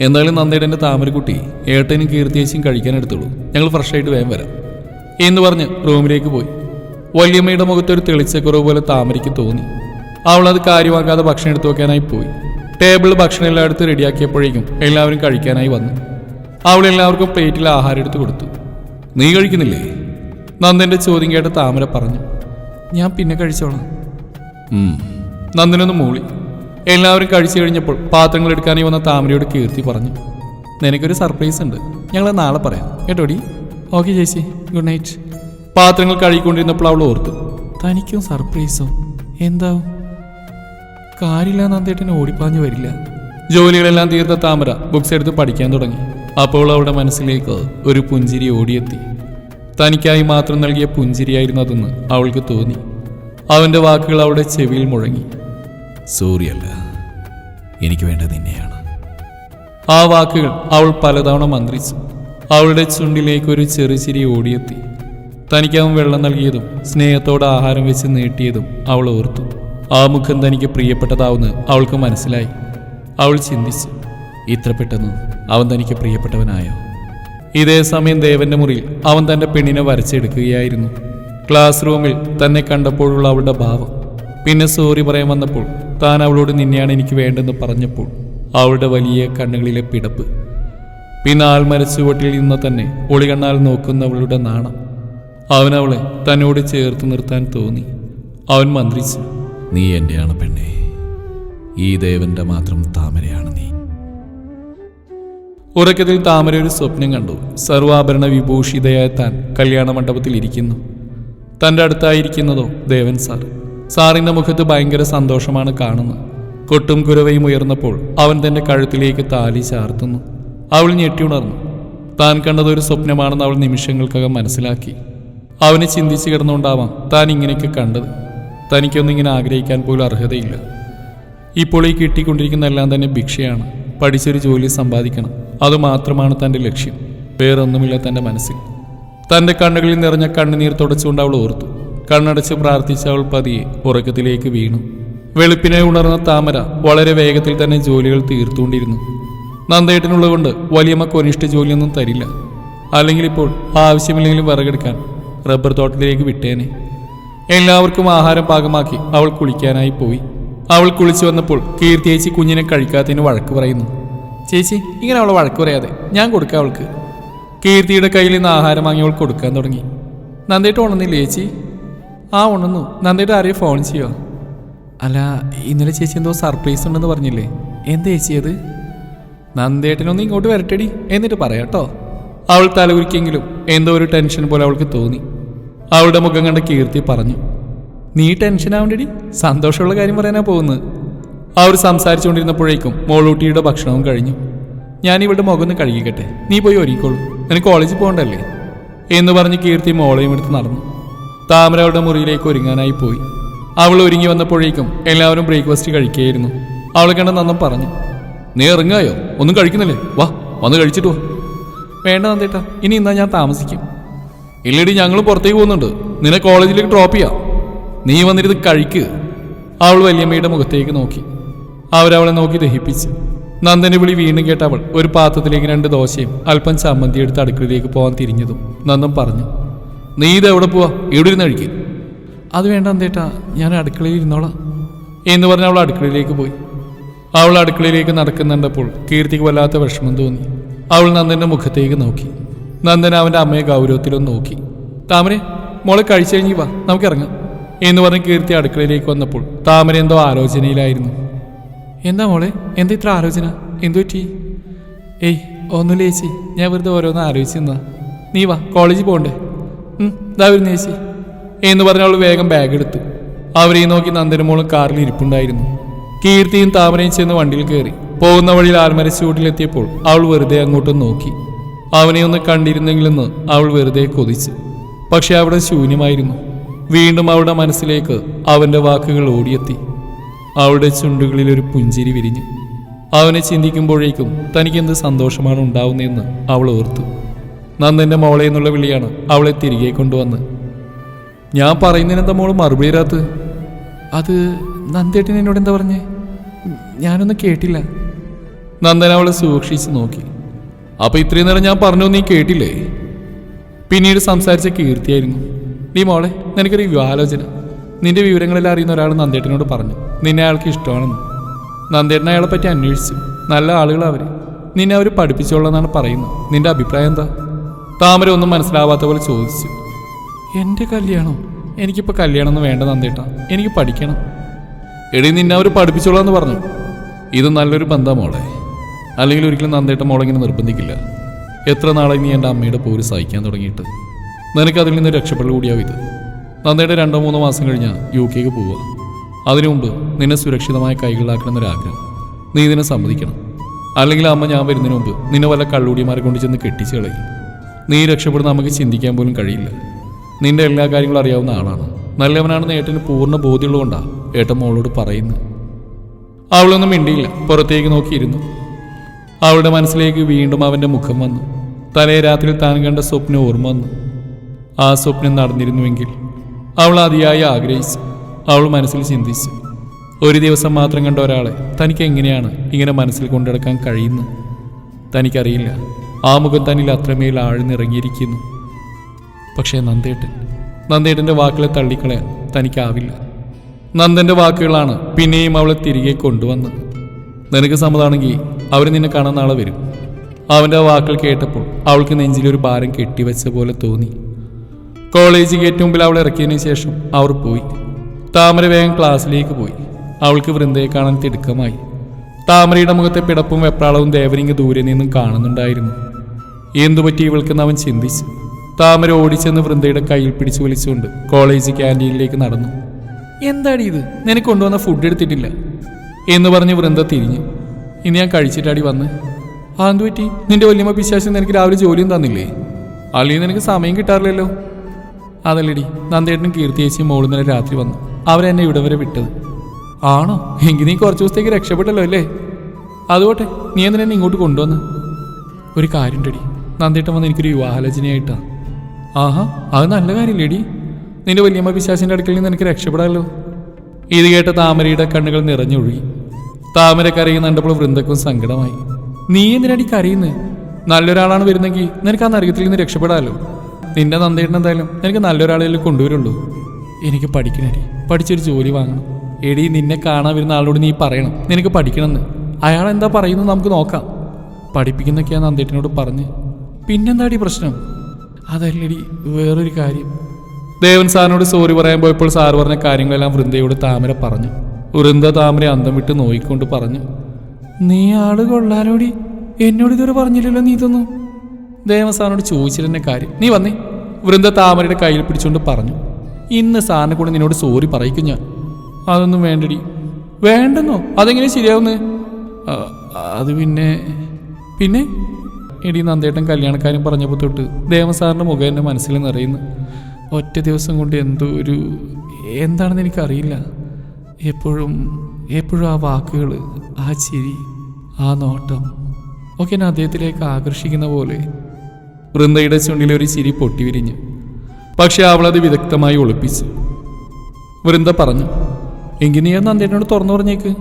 എന്തായാലും നന്ദേട്ടന്റെ താമരക്കുട്ടി ഏട്ടനും കീർത്തിയേച്ചിയും കഴിക്കാൻ എടുത്തുള്ളൂ ഞങ്ങൾ ഫ്രഷായിട്ട് വേഗം വരാം. എന്ന് പറഞ്ഞ് റൂമിലേക്ക് പോയി. വല്യമ്മയുടെ മുഖത്തൊരു തെളിച്ചക്കുറവ് പോലെ താമരയ്ക്ക് തോന്നി. അവൾ അത് കാര്യമാക്കാതെ ഭക്ഷണം എടുത്തു വെക്കാനായി പോയി. ടേബിൾ ഭക്ഷണം എല്ലാം എടുത്ത് റെഡിയാക്കിയപ്പോഴേക്കും എല്ലാവരും കഴിക്കാനായി വന്നു. അവൾ എല്ലാവർക്കും പ്ലേറ്റിൽ ആഹാരം എടുത്ത് കൊടുത്തു. നീ കഴിക്കുന്നില്ലേ? നന്ദന്റെ ചോദ്യം കേട്ട് താമര പറഞ്ഞു ഞാൻ പിന്നെ കഴിച്ചോളാം. നന്ദനൊന്ന് മൂളി. എല്ലാവരും കഴിച്ചു കഴിഞ്ഞപ്പോൾ പാത്രങ്ങൾ എടുക്കാനായി വന്ന താമരയോട് കീർത്തി പറഞ്ഞു നിനക്കൊരു സർപ്രൈസ് ഉണ്ട്. ഞങ്ങൾ നാളെ പറയാം. കേട്ടോടി? ഓക്കെ ചേച്ചി. Good night. പാത്രങ്ങൾ കഴുകിക്കൊണ്ടിരുന്നപ്പോൾ അവൾ ഓർത്തു തനിക്കും സർപ്രൈസോ? എന്താവും? കാര്യമില്ല നന്ദേട്ടന് ഓടിപ്പാഞ്ഞു വരില്ല. ജോലികളെല്ലാം തീർത്ത താമര ബുക്സ് എടുത്ത് പഠിക്കാൻ തുടങ്ങി. അപ്പോൾ അവളുടെ മനസ്സിലേക്ക് ഒരു പുഞ്ചിരി ഓടിയെത്തി. തനിക്കായി മാത്രം നൽകിയ പുഞ്ചിരിയായിരുന്നു അതെന്ന് അവൾക്ക് തോന്നി. അവന്റെ വാക്കുകൾ അവളുടെ ചെവിയിൽ മുഴങ്ങി. സൂര്യല്ല എനിക്ക് വേണ്ടത് നിന്നെയാണ്. ആ വാക്കുകൾ അവൾ പലതവണ മന്ത്രിച്ചു. അവളുടെ ചുണ്ടിലേക്ക് ഒരു ചെറുചിരി ഓടിയെത്തി. തനിക്കവൻ വെള്ളം നൽകിയതും സ്നേഹത്തോടെ ആഹാരം വെച്ച് നീട്ടിയതും അവൾ ഓർത്തു. ആ മുഖം തനിക്ക് പ്രിയപ്പെട്ടതാവുന്ന അവൾക്ക് മനസ്സിലായി. അവൾ ചിന്തിച്ചു. ഇത്ര പെട്ടെന്ന് അവൻ തനിക്ക് പ്രിയപ്പെട്ടവനായോ? ഇതേ സമയം ദേവന്റെ മുറിയിൽ അവൻ തന്റെ പെണ്ണിനെ വരച്ചെടുക്കുകയായിരുന്നു. ക്ലാസ് റൂമിൽ തന്നെ കണ്ടപ്പോഴുള്ള അവളുടെ ഭാവം. പിന്നെ സോറി പറയാൻ വന്നപ്പോൾ താൻ അവളോട് നിന്നെയാണ് എനിക്ക് വേണ്ടെന്ന് പറഞ്ഞപ്പോൾ അവളുടെ വലിയ കണ്ണുകളിലെ പിടപ്പ്. പിന്നെ ആൽമരച്ചുവട്ടിൽ നിന്ന് തന്നെ ഒളികണ്ണാൽ നോക്കുന്നവളുടെ നാണം. അവനവളെ തന്നോട് ചേർത്ത് നിർത്താൻ തോന്നി. അവൻ മന്ത്രിച്ചു നീ എന്റെയാണ് പെണ്ണേ. ഈ ദേവന്റെ മാത്രം താമരയാണ് നീ. ഉറക്കത്തിൽ താമര ഒരു സ്വപ്നം കണ്ടു. സർവാഭരണ വിഭൂഷിതയായ താൻ കല്യാണ മണ്ഡപത്തിൽ ഇരിക്കുന്നു. തന്റെ അടുത്തായിരിക്കുന്നതോ ദേവൻ സാർ. സാറിന്റെ മുഖത്ത് ഭയങ്കര സന്തോഷമാണ് കാണുന്നത്. കൊട്ടും കുരവയും ഉയർന്നപ്പോൾ അവൻ തന്റെ കഴുത്തിലേക്ക് താലി ചാർത്തുന്നു. അവൾ ഞെട്ടിയുണർന്നു. താൻ കണ്ടത് ഒരു സ്വപ്നമാണെന്ന് അവൾ നിമിഷങ്ങൾക്കകം മനസ്സിലാക്കി. അവനെ ചിന്തിച്ചു കിടന്നുകൊണ്ടാവാം താൻ ഇങ്ങനെയൊക്കെ കണ്ടത്. തനിക്കൊന്നും ഇങ്ങനെ ആഗ്രഹിക്കാൻ പോലും അർഹതയില്ല. ഇപ്പോൾ ഈ കിട്ടിക്കൊണ്ടിരിക്കുന്ന എല്ലാം തന്നെ ഭിക്ഷയാണ്. പഠിച്ചൊരു ജോലി സമ്പാദിക്കണം. അതുമാത്രമാണ് തന്റെ ലക്ഷ്യം. വേറൊന്നുമില്ല തന്റെ മനസ്സിൽ. തന്റെ കണ്ണുകളിൽ നിറഞ്ഞ കണ്ണുനീർ തുടച്ചുകൊണ്ട് അവൾ ഓർത്തു. കണ്ണടച്ച് പ്രാർത്ഥിച്ച അവൾ പതിയെ ഉറക്കത്തിലേക്ക് വീണു. വെളുപ്പിനെ ഉണർന്ന താമര വളരെ വേഗത്തിൽ തന്നെ ജോലികൾ തീർത്തുകൊണ്ടിരുന്നു. നന്ദേട്ടനുള്ളതുകൊണ്ട് വലിയമ്മ കൊനിഷ്ഠ ജോലിയൊന്നും തരില്ല. അല്ലെങ്കിൽ ഇപ്പോൾ ആവശ്യമില്ലെങ്കിലും വിറകെടുക്കാൻ റബ്ബർ തോട്ടത്തിലേക്ക് വിട്ടേനെ. എല്ലാവർക്കും ആഹാരം പാകമാക്കി അവൾ കുളിക്കാനായി പോയി. അവൾ കുളിച്ചു വന്നപ്പോൾ കീർത്തി ചേച്ചി കുഞ്ഞിനെ കഴിക്കാത്തതിന് വഴക്ക് പറയുന്നു. ചേച്ചി ഇങ്ങനെ അവളെ വഴക്ക് പറയാതെ ഞാൻ കൊടുക്കാം അവൾക്ക്. കീർത്തിയുടെ കയ്യിൽ നിന്ന് ആഹാരം വാങ്ങി അവൾ കൊടുക്കാൻ തുടങ്ങി. നന്ദേട്ട് ഉണർന്നില്ലേ ചേച്ചി? ആ ഉണർന്നു. നന്ദേട്ട് ആരെയും ഫോൺ ചെയ്യോ? അല്ല ഇന്നലെ ചേച്ചി എന്തോ സർപ്രൈസ് ഉണ്ടെന്ന് പറഞ്ഞില്ലേ. എന്താ ചേച്ചി അത്? നന്ദേട്ടനൊന്ന് ഇങ്ങോട്ട് വരട്ടടി. എന്നിട്ട് പറയാട്ടോ അവൾ തലകുരിക്കെങ്കിലും എന്തോ ഒരു ടെൻഷൻ പോലെ അവൾക്ക് തോന്നി. അവളുടെ മുഖം കണ്ട കീർത്തി പറഞ്ഞു. നീ ടെൻഷൻ ആവണ്ടടി. സന്തോഷമുള്ള കാര്യം പറയാനാ പോകുന്നത്. അവർ സംസാരിച്ചുകൊണ്ടിരുന്നപ്പോഴേക്കും മോളൂട്ടിയുടെ ഭക്ഷണവും കഴിഞ്ഞു. ഞാൻ ഇവളുടെ മുഖം ഒന്ന് കഴുകിക്കട്ടെ. നീ പോയി ഒരുക്കോളൂ നിനക്ക് കോളേജിൽ പോകണ്ടല്ലേ? എന്ന് പറഞ്ഞ് കീർത്തി മോളെയും എടുത്ത് നടന്നു. താമര അവളുടെ മുറിയിലേക്ക് ഒരുങ്ങാനായി പോയി. അവൾ ഒരുങ്ങി വന്നപ്പോഴേക്കും എല്ലാവരും ബ്രേക്ക്ഫാസ്റ്റ് കഴിക്കുകയായിരുന്നു. അവളെ കണ്ട നന്ദം പറഞ്ഞു നീ ഇറങ്ങായോ? ഒന്നും കഴിക്കുന്നില്ലേ? വാ വന്ന് കഴിച്ചിട്ട് വാ. വേണ്ട നന്ദേട്ടാ ഇനി ഇന്നാ ഞാൻ താമസിക്കും. ഇല്ലടി ഞങ്ങൾ പുറത്തേക്ക് പോകുന്നുണ്ട്. നിന്നെ കോളേജിലേക്ക് ഡ്രോപ്പ് ചെയ്യാം. നീ വന്നിരുന്ന് കഴിക്ക്. അവൾ വല്യമ്മയുടെ മുഖത്തേക്ക് നോക്കി. അവരവളെ നോക്കി ദഹിപ്പിച്ച്. നന്ദനെ വിളി വീണ്ടും കേട്ട അവൾ ഒരു പാത്രത്തിലേക്ക് രണ്ട് ദോശയും അല്പം ചമ്മന്തി എടുത്ത് അടുക്കളയിലേക്ക് പോകാൻ തിരിഞ്ഞതും നന്ദൻ പറഞ്ഞു നീ ഇത് എവിടെ പോവാ? ഇവിടെ ഇരുന്ന് കഴിക്കും. അത് വേണ്ട എന്തേട്ടാ ഞാൻ അടുക്കളയിൽ ഇരുന്നോളാം. എന്ന് പറഞ്ഞ് അവൾ അടുക്കളയിലേക്ക് പോയി. അവൾ അടുക്കളയിലേക്ക് നടക്കുന്നുണ്ടപ്പോൾ കീർത്തിക്ക് വല്ലാത്ത വിഷമം തോന്നി. അവൾ നന്ദന്റെ മുഖത്തേക്ക് നോക്കി. നന്ദൻ അവന്റെ അമ്മയെ ഗൗരവത്തിലൊന്ന് നോക്കി. താമരെ മോളെ കഴിച്ചു കഴിഞ്ഞ് വാ നമുക്ക് ഇറങ്ങാം. എന്ന് പറഞ്ഞ് കീർത്തി അടുക്കളയിലേക്ക് വന്നപ്പോൾ താമര എന്തോ ആലോചനയിലായിരുന്നു. എന്താ മോളെ? എന്താ ഇത്ര ആലോചന? എന്തു പറ്റി? ഏയ് ഒന്നുമില്ല ചേച്ചി. ഞാൻ വെറുതെ ഓരോന്ന് ആലോചിച്ചെന്നാ നീ വാ കോളേജിൽ പോകണ്ടേ. ഇതാ വരുന്നു ചേച്ചി. എന്ന് പറഞ്ഞ അവൾ വേഗം ബാഗ് എടുത്തു. അവരെയും നോക്കി നന്ദനമോളും കാറിൽ ഇരിപ്പുണ്ടായിരുന്നു. കീർത്തിയും താമരയും ചെന്ന് വണ്ടിയിൽ കയറി. പോകുന്ന വഴിയിൽ ആൽമരച്ചൂട്ടിലെത്തിയപ്പോൾ അവൾ വെറുതെ അങ്ങോട്ടും നോക്കി. അവനെ ഒന്ന് കണ്ടിരുന്നെങ്കിലെന്ന് അവൾ വെറുതെ കൊതിച്ചു. പക്ഷെ അവിടെ ശൂന്യമായിരുന്നു. വീണ്ടും അവളുടെ മനസ്സിലേക്ക് അവന്റെ വാക്കുകൾ ഓടിയെത്തി. അവളുടെ ചുണ്ടുകളിൽ ഒരു പുഞ്ചിരി വിരിഞ്ഞു. അവനെ ചിന്തിക്കുമ്പോഴേക്കും തനിക്കെന്ത് സന്തോഷമാണ് ഉണ്ടാവുന്നതെന്ന് അവൾ ഓർത്തു. നന്ദന്റെ മോളെ എന്നുള്ള വിളിയാണ് അവളെ തിരികെ കൊണ്ടുവന്ന്. ഞാൻ പറയുന്നതിനെന്താ മോൾ മറുപടി തരാത്ത് അത് നന്ദേട്ടൻ എന്നോട് എന്താ പറഞ്ഞേ? ഞാനൊന്നും കേട്ടില്ല. നന്ദൻ അവളെ സൂക്ഷിച്ച് നോക്കി. അപ്പൊ ഇത്രയും നേരം ഞാൻ പറഞ്ഞു നീ കേട്ടില്ലേ? പിന്നീട് സംസാരിച്ച കീർത്തിയായിരുന്നു. നീ മോളെ നിനക്കൊരു വിവാഹാലോചന നിന്റെ വിവരങ്ങളെല്ലാം അറിയുന്ന ഒരാൾ നന്ദേട്ടനോട് പറഞ്ഞു. നിന്നെ അയാൾക്ക് ഇഷ്ടമാണെന്ന്. നന്ദേട്ടൻ അയാളെ പറ്റി അന്വേഷിച്ചു. നല്ല ആളുകൾ അവർ നിന്നെ അവർ പഠിപ്പിച്ചോളെന്നാണ് പറയുന്നത്. നിന്റെ അഭിപ്രായം എന്താ? താമര ഒന്നും മനസ്സിലാവാത്ത പോലെ ചോദിച്ചു. എന്റെ കല്യാണം. എനിക്കിപ്പോൾ കല്യാണം ഒന്നും വേണ്ട നന്ദേട്ട. എനിക്ക് പഠിക്കണം. എടി നിന്നെ അവർ പഠിപ്പിച്ചോളാന്ന് പറഞ്ഞു. ഇത് നല്ലൊരു ബന്ധം മോളെ. അല്ലെങ്കിൽ ഒരിക്കലും നന്ദേട്ട മോളെ ഇങ്ങനെ നിർബന്ധിക്കില്ല. എത്ര നാളെ നീ എന്റെ അമ്മയുടെ പോര് സഹിക്കാൻ തുടങ്ങിയിട്ട്? നിനക്ക് അതിൽ നിന്ന് രക്ഷപ്പെടൽ കൂടിയാവും ഇത്. നന്ദയുടെ രണ്ടോ മൂന്നോ മാസം കഴിഞ്ഞാൽ യു കെക്ക് പോവുക. അതിനു മുമ്പ് നിന്നെ സുരക്ഷിതമായ കൈകളിലാക്കണമെന്നൊരാഗ്രഹം നീ ഇതിനെ സമ്മതിക്കണം. അല്ലെങ്കിൽ അമ്മ ഞാൻ വരുന്നതിന് മുമ്പ് നിന്നെ വല്ല കള്ളൂടിമാരെ കൊണ്ട് ചെന്ന് കെട്ടിച്ച് കളയും. നീ രക്ഷപ്പെടുന്ന നമുക്ക് ചിന്തിക്കാൻ പോലും കഴിയില്ല. നിന്റെ എല്ലാ കാര്യങ്ങളും അറിയാവുന്ന ആളാണ്. നല്ലവനാണെന്ന് ഏട്ടന് പൂർണ ബോധ്യമുള്ളതുകൊണ്ടാണ് ഏട്ടൻ മോളോട് പറയുന്നത്. അവളൊന്നും മിണ്ടിയില്ല. പുറത്തേക്ക് നോക്കിയിരുന്നു. അവളുടെ മനസ്സിലേക്ക് വീണ്ടും അവന്റെ മുഖം വന്നു. തലേ രാത്രിയിൽ താൻ കണ്ട സ്വപ്നം ഓർമ്മ വന്നു. ആ സ്വപ്നം നടന്നിരുന്നുവെങ്കിൽ അവൾ അതിയായി ആഗ്രഹിച്ചു. അവൾ മനസ്സിൽ ചിന്തിച്ചു. ഒരു ദിവസം മാത്രം കണ്ട ഒരാളെ തനിക്ക് എങ്ങനെയാണ് ഇങ്ങനെ മനസ്സിൽ കൊണ്ടെടുക്കാൻ കഴിയുന്നത്? തനിക്കറിയില്ല. ആ മുഖം തന്നിൽ അത്രമേൽ ആഴ്ന്നിറങ്ങിയിരിക്കുന്നു. പക്ഷേ നന്ദേട്ടൻ നന്ദേട്ടന്റെ വാക്കുകളെ തള്ളിക്കളയാൻ തനിക്കാവില്ല. നന്ദന്റെ വാക്കുകളാണ് പിന്നെയും അവളെ തിരികെ കൊണ്ടുവന്നത്. നിനക്ക് സമ്മതമാണെങ്കിൽ അവർ നിന്നെ കാണാൻ നാളെ വരും. അവന്റെ വാക്കുകൾ കേട്ടപ്പോൾ അവൾക്ക് നെഞ്ചിലൊരു ഭാരം കെട്ടിവെച്ച പോലെ തോന്നി. കോളേജ് ഗേറ്റ് മുമ്പിൽ അവൾ ഇറക്കിയതിന് ശേഷം അവർ പോയി. താമര വേഗം ക്ലാസ്സിലേക്ക് പോയി. അവൾക്ക് വൃന്ദയെ കാണാൻ തിടുക്കമായി. താമരയുടെ മുഖത്തെ പിടപ്പും വെപ്രാളവും ദേവരിങ് ദൂരെ നിന്നും കാണുന്നുണ്ടായിരുന്നു. എന്തുപറ്റി ഇവൾക്കെന്ന് അവൻ ചിന്തിച്ചു. താമര ഓടിച്ചെന്ന് വൃന്ദയുടെ കയ്യിൽ പിടിച്ചു വലിച്ചുകൊണ്ട് കോളേജ് ക്യാന്റീനിലേക്ക് നടന്നു. എന്താടി ഇത്? നിനക്ക് കൊണ്ടുവന്ന ഫുഡ് എടുത്തിട്ടില്ല? എന്ന് പറഞ്ഞ് വൃന്ദ തിരിഞ്ഞു. ഇനി ഞാൻ കഴിച്ചിട്ടാടി വന്ന്. ആ എന്തു പറ്റി നിന്റെ വല്യമ്മ പിശാശം നിനക്ക് രാവിലെ ജോലിയും തന്നില്ലേ? അല്ലെങ്കിൽ നിനക്ക് സമയം കിട്ടാറില്ലല്ലോ? അതല്ലടി നന്ദേട്ടനും കീർത്തിയേച്ചിയും മോളിൽ രാത്രി വന്നു. അവരെന്നെ ഇവിടെ വരെ വിട്ടത്. ആണോ? എങ്കിൽ നീ കുറച്ച് ദിവസത്തേക്ക് രക്ഷപ്പെട്ടല്ലോ അല്ലേ? അതുകൊട്ടെ നീ എന്തിനാ ഇങ്ങോട്ട് കൊണ്ടുവന്ന്? ഒരു കാര്യം കാര്യമുണ്ടടി. നന്ദേട്ടൻ വന്ന് എനിക്കൊരു വിവാഹാലോചനയായിട്ടാ. ആഹാ അത് നല്ല കാര്യമില്ലേടി. നിന്റെ വലിയമ്മ വിശ്വാസിന്റെ അടുക്കൽ നിന്ന് എനിക്ക് രക്ഷപ്പെടാമല്ലോ ഇത് കേട്ട താമരയുടെ കണ്ണുകൾ നിറഞ്ഞൊഴുകി. താമര കരയുന്ന കണ്ടപ്പോൾ വൃന്ദക്കും സങ്കടമായി. നീ എന്തിനടി കരയുന്നത് നല്ലൊരാളാണ് വരുന്നെങ്കിൽ നിനക്ക് ആ നരകത്തിൽ നിന്ന് രക്ഷപ്പെടാമല്ലോ നിന്റെ നന്ദേട്ടൻ എന്തായാലും എനിക്ക് നല്ലൊരാളെ കൊണ്ടുവരുള്ളൂ. എനിക്ക് പഠിക്കണടി പഠിച്ചൊരു ജോലി വാങ്ങണം. എടി നിന്നെ കാണാൻ വരുന്ന ആളോട് നീ പറയണം. നിനക്ക് പഠിക്കണമെന്ന്. അയാൾ എന്താ പറയുന്നത് നമുക്ക് നോക്കാം. പഠിപ്പിക്കുന്നൊക്കെയാ നന്ദേട്ടനോട് പറഞ്ഞ്. പിന്നെന്താടി പ്രശ്നം? അതല്ലടി വേറൊരു കാര്യം. ദേവൻ സാറിനോട് സോറി പറയാൻ പോയപ്പോൾ സാർ പറഞ്ഞ കാര്യങ്ങളെല്ലാം വൃന്ദയോട് താമര പറഞ്ഞു. വൃന്ദ താമര അന്തം വിട്ട് നോയിക്കൊണ്ട് പറഞ്ഞു. നീ ആൾ കൊള്ളാനോടി എന്നോട് ഇതുവരെ പറഞ്ഞില്ലല്ലോ നീ ഇതൊന്നും. ദേവൻ സാറിനോട് ചോദിച്ചിരുന്ന കാര്യം. നീ വന്നേ. വൃന്ദ താമരയുടെ കയ്യിൽ പിടിച്ചുകൊണ്ട് പറഞ്ഞു ഇന്ന് സാറിനെ കൊണ്ട് നിന്നോട് സോറി പറയിക്കും ഞാൻ. അതൊന്നും വേണ്ടടി. വേണ്ടെന്നോ? അതെങ്ങനെ ശരിയാവുന്നേ? അത് പിന്നെ പിന്നെ? എടി നന്ദേട്ടൻ കല്യാണക്കാരും പറഞ്ഞപ്പോൾ തൊട്ട് ദേവസാറിന്റെ മുഖം എന്റെ മനസ്സിൽ നിറയുന്നു. ഒറ്റ ദിവസം കൊണ്ട് എന്തോ ഒരു എന്താണെന്ന് എനിക്കറിയില്ല. എപ്പോഴും എപ്പോഴും ആ വാക്കുകൾ ആ ചിരി ആ നോട്ടം ഒക്കെ എന്നെ അദ്ദേഹത്തിലേക്ക് ആകർഷിക്കുന്ന പോലെ വൃന്ദയുടെ ചുണ്ടിൽ ഒരു ചിരി പൊട്ടിവിരിഞ്ഞു. പക്ഷെ അവളത് വിദഗ്ധമായി ഒളിപ്പിച്ചു. വൃന്ദ പറഞ്ഞു എങ്കിൽ നീ നന്ദേട്ടനോട് തുറന്നു പറഞ്ഞേക്ക്.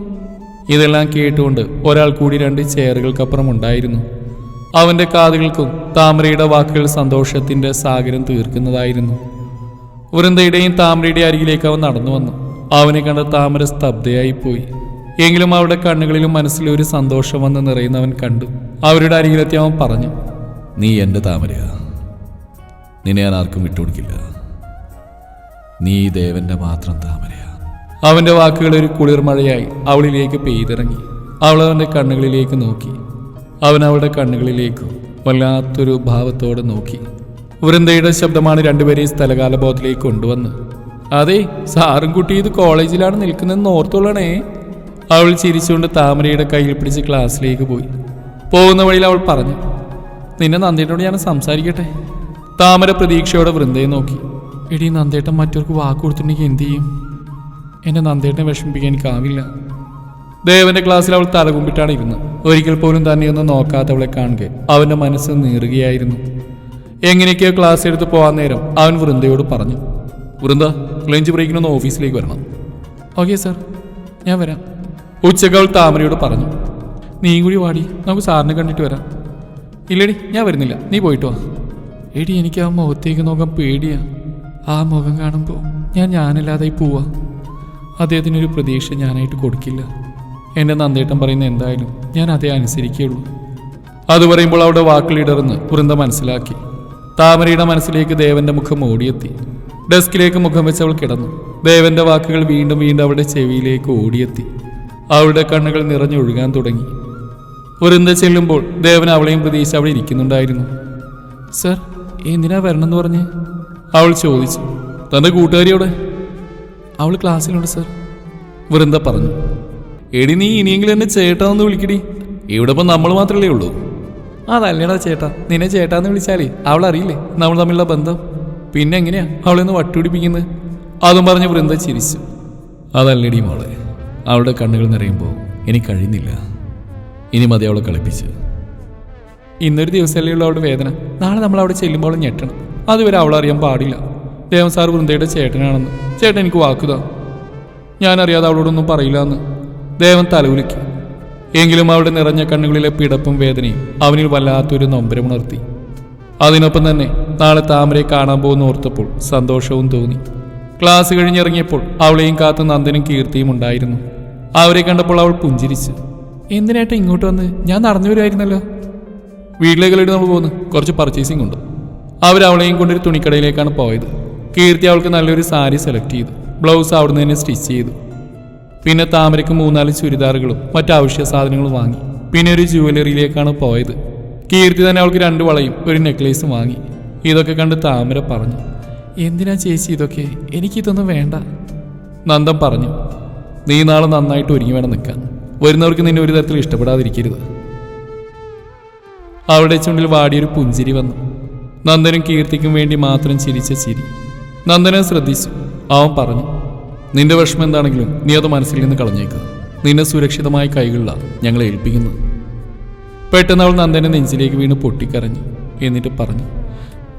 ഇതെല്ലാം കേട്ടുകൊണ്ട് ഒരാൾ കൂടി രണ്ട് ചെയറുകൾക്കപ്പുറം ഉണ്ടായിരുന്നു. അവന്റെ കാതുകൾക്കും താമരയുടെ വാക്കുകൾ സന്തോഷത്തിന്റെ സാഗരം തീർക്കുന്നതായിരുന്നു. വൃന്ദയുടെയും താമരയുടെ അരികിലേക്ക് അവൻ നടന്നു വന്നു. അവനെ കണ്ട താമര സ്തബ്ധയായി പോയി എങ്കിലും അവരുടെ കണ്ണുകളിലും മനസ്സിലും ഒരു സന്തോഷം വന്ന് നിറയുന്നവൻ കണ്ടു. അവരുടെ അരികിലെത്തി അവൻ പറഞ്ഞു നീ എന്റെ താമരയാ നിന്നെ ഞാൻ ആർക്കും വിട്ടുകൊടുക്കില്ല. നീ ദേവന്റെ മാത്രം താമരയാ അവന്റെ വാക്കുകൾ ഒരു കുളിർമഴയായി അവളിലേക്ക് പെയ്തിറങ്ങി. അവൾ അവന്റെ കണ്ണുകളിലേക്ക് നോക്കി. അവൻ അവളുടെ കണ്ണുകളിലേക്ക് വല്ലാത്തൊരു ഭാവത്തോടെ നോക്കി. വൃന്ദയുടെ ശബ്ദമാണ് രണ്ടുപേരെയും സ്ഥലകാല ബോധത്തിലേക്ക് കൊണ്ടുവന്ന്. അതെ സാറും കുട്ടി ഇത് കോളേജിലാണ് നിൽക്കുന്നതെന്ന് ഓർത്തോളണേ അവൾ ചിരിച്ചുകൊണ്ട് താമരയുടെ കയ്യിൽ പിടിച്ച് ക്ലാസ്സിലേക്ക് പോയി. പോകുന്ന വഴിയിൽ അവൾ പറഞ്ഞു നിന്നെ നന്ദേട്ടനോട് ഞാൻ സംസാരിക്കട്ടെ? താമര പ്രതീക്ഷയോടെ വൃന്ദയെ നോക്കി. എടി നന്ദേട്ടൻ മറ്റവർക്ക് വാക്ക് കൊടുത്തിട്ടുണ്ടെങ്കിൽ എന്തു ചെയ്യും? എന്നെ നന്ദേട്ടനെ വിഷമിപ്പിക്കാൻ എനിക്കാവില്ല ദേവന്റെ ക്ലാസ്സിൽ അവൾ തലകുമ്പിട്ടാണ് ഇരുന്നത്. ഒരിക്കൽ പോലും തന്നെ ഒന്ന് നോക്കാത്തവളെ കാണുക അവന്റെ മനസ്സ് നീറുകയായിരുന്നു. എങ്ങനെയൊക്കെയോ ക്ലാസ് എടുത്ത് പോകാൻ നേരം അവൻ വൃന്ദയോട് പറഞ്ഞു വൃന്ദ ലഞ്ച് ബ്രേക്കിനൊന്ന് ഓഫീസിലേക്ക് വരണം. ഓക്കെ സാർ ഞാൻ വരാം. ഉച്ചയ്ക്ക് അവൾ താമരയോട് പറഞ്ഞു നീ കൂടി വാടി നമുക്ക് സാറിനെ കണ്ടിട്ട് വരാം. ഇല്ലടി ഞാൻ വരുന്നില്ല. നീ പോയിട്ട് വാ. എടി എനിക്ക് ആ മുഖത്തേക്ക് നോക്കാൻ പേടിയാ. ആ മുഖം കാണുമ്പോൾ ഞാൻ ഞാനില്ലാതെ പോവാ. അദ്ദേഹത്തിനൊരു പ്രതീക്ഷ ഞാനായിട്ട് കൊടുക്കില്ല. എന്റെ നന്ദേട്ടൻ പറയുന്ന എന്തായാലും ഞാൻ അതേ അനുസരിക്കുകയുള്ളൂ. അത് പറയുമ്പോൾ അവിടെ വാക്കിലിടർന്ന് വൃന്ദ മനസ്സിലാക്കി. താമരയുടെ മനസ്സിലേക്ക് ദേവന്റെ മുഖം ഓടിയെത്തി. ഡെസ്കിലേക്ക് മുഖം വെച്ച് അവൾ കിടന്നു. ദേവന്റെ വാക്കുകൾ വീണ്ടും വീണ്ടും അവളുടെ ചെവിയിലേക്ക് ഓടിയെത്തി. അവളുടെ കണ്ണുകൾ നിറഞ്ഞൊഴുകാൻ തുടങ്ങി. വൃന്ദ ചെല്ലുമ്പോൾ ദേവൻ അവളെയും പ്രതീക്ഷിച്ച് അവിടെ ഇരിക്കുന്നുണ്ടായിരുന്നു. സർ എന്തിനാ വരണമെന്ന് പറഞ്ഞ്? അവൾ ചോദിച്ചു. തന്റെ കൂട്ടുകാരിയോടെ? അവൾ ക്ലാസ്സിലുണ്ട് സർ. വൃന്ദ പറഞ്ഞു. എടി നീ ഇനിയെങ്കിലും എന്നെ ചേട്ടാന്ന് വിളിക്കടി. ഇവിടെ ഇപ്പം നമ്മൾ മാത്രമല്ലേ ഉള്ളൂ. അതല്ലേടാ ചേട്ടാ നിന്നെ ചേട്ടാന്ന് വിളിച്ചാലേ അവൾ അറിയില്ലേ നമ്മൾ തമ്മിലുള്ള ബന്ധം? പിന്നെ എങ്ങനെയാ അവളെന്ന് വട്ടുപിടിപ്പിക്കുന്നത്? അതും പറഞ്ഞ് വൃന്ദ ചിരിച്ചു. അതല്ലടി മോളെ അവളുടെ കണ്ണുകൾ നിറയുമ്പോൾ എനിക്ക് കഴിയുന്നില്ല. ഇനി മതി അവളെ കളിപ്പിച്ച്. ഇന്നൊരു ദിവസമല്ലേ ഉള്ള അവളുടെ വേദന. നാളെ നമ്മൾ അവിടെ ചെല്ലുമ്പോൾ ഞെട്ടണം. അതുവരെ അവൾ അറിയാൻ പാടില്ല. ദേവൻ സാർ വൃന്ദയുടെ ചേട്ടനാണെന്ന്. ചേട്ടൻ എനിക്ക് വാക്കുതാ ഞാനറിയാതെ അവളോടൊന്നും പറയില്ല എന്ന്. ദേവൻ തലകുലിക്കി എങ്കിലും അവളുടെ നിറഞ്ഞ കണ്ണുകളിലെ പിടപ്പും വേദനയും അവനിൽ വല്ലാത്തൊരു നൊമ്പരമുണർത്തി അതിനൊപ്പം തന്നെ നാളെ താമരയെ കാണാൻ പോകുന്ന ഓർത്തപ്പോൾ സന്തോഷവും തോന്നി. ക്ലാസ് കഴിഞ്ഞിറങ്ങിയപ്പോൾ അവളെയും കാത്തു നന്ദനും കീർത്തിയും ഉണ്ടായിരുന്നു. അവരെ കണ്ടപ്പോൾ അവൾ പുഞ്ചിരിച്ചു. എന്തിനായിട്ട് ഇങ്ങോട്ട് വന്ന്? ഞാൻ നടന്നു വരുമായിരുന്നല്ലോ വീട്ടിലേക്കല്ലേ നമ്മൾ പോകുന്നു കുറച്ച് പർച്ചേസിംഗ് ഉണ്ട്. അവർ അവളെയും കൊണ്ടൊരു തുണിക്കടയിലേക്കാണ് പോയത്. കീർത്തി അവൾക്ക് നല്ലൊരു സാരി സെലക്ട് ചെയ്തു. ബ്ലൗസ് അവിടുന്ന് തന്നെ സ്റ്റിച്ച് ചെയ്തു. പിന്നെ താമരയ്ക്ക് മൂന്നാൽ ചുരിദാറുകളും മറ്റു ആവശ്യ സാധനങ്ങളും വാങ്ങി. പിന്നെ ഒരു ജുവലറിയിലേക്കാണ് പോയത്. കീർത്തി തന്നെ അവൾക്ക് രണ്ട് വളയും ഒരു നെക്ലേസും വാങ്ങി. ഇതൊക്കെ കണ്ട് താമര പറഞ്ഞു എന്തിനാ ചേച്ചി ഇതൊക്കെ? എനിക്കിതൊന്നും വേണ്ട. നന്ദൻ പറഞ്ഞു നീ നാളെ നന്നായിട്ട് ഒരുങ്ങി വേണം നിൽക്കാൻ. വരുന്നവർക്ക് നിന്നെ ഒരു തരത്തിൽ ഇഷ്ടപ്പെടാതിരിക്കരുത്. അവളുടെ ചുണ്ടിൽ വാടിയൊരു പുഞ്ചിരി വന്നു. നന്ദനും കീർത്തിക്കും വേണ്ടി മാത്രം ചിരിച്ച ചിരി. നന്ദനെ ശ്രദ്ധിച്ചു. അവൻ പറഞ്ഞു നിന്റെ വിഷമം എന്താണെങ്കിലും നീ അത് മനസ്സിൽ നിന്ന് കളഞ്ഞേക്ക്. നിന്നെ സുരക്ഷിതമായ കൈകളിലാണ് ഞങ്ങളെ ഏൽപ്പിക്കുന്നത്. പെട്ടെന്ന് അവൾ നന്ദനെ നെഞ്ചിലേക്ക് വീണ് പൊട്ടിക്കരഞ്ഞു. എന്നിട്ട് പറഞ്ഞു